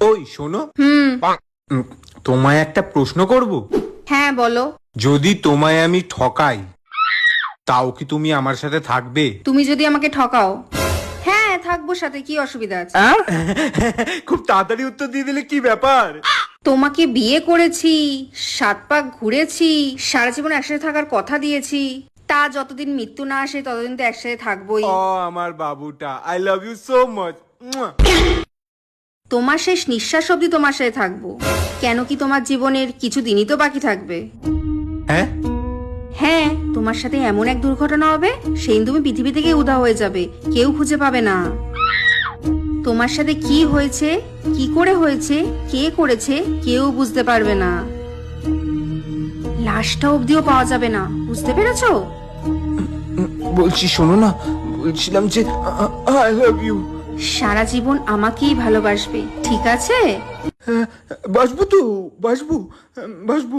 ওই শোনো। হুম। উম, তোমায় একটা প্রশ্ন করব? হ্যাঁ বলো। যদি তোমায় আমি ঠকাই তাও কি তুমি আমার সাথে থাকবে? তুমি যদি আমাকে ঠকাও। হ্যাঁ থাকব সাথে কি অসুবিধা আছে? খুব তাড়াতাড়ি উত্তর দিয়ে দিলে কি ব্যাপার? তোমাকে বিয়ে করেছি সাত পাক ঘুরেছি সারা জীবন একসাথে থাকার কথা দিয়েছি। তা যতদিন মৃত্যু না আসে ততদিন তো একসাথে থাকবোই। ও আমার বাবুটা। I love you so much তোমার শেষ নিঃশ্বাস অবধি তোমার সাথে থাকব। কেন কি তোমার জীবনের কিছু দিনই তো বাকি থাকবে। হ্যাঁ? হ্যাঁ তোমার সাথে এমন এক দুর্ঘটনা হবে সেই তুমি পৃথিবী থেকে উদা হয়ে যাবে কেউ খুঁজে পাবে না। তোমার সাথে কি হয়েছে কি করে হয়েছে কে করেছে কেউ বুঝতে পারবে না। লাশটা অবধিও পাওয়া যাবে না বুঝতে পেরেছ? বলছি শোনো না বলছিলাম যে আই লাভ ইউ সারা জীবন আমাকেই ভালোবাসবে ঠিক আছে? বাসবু তো বাসবু বাসবো।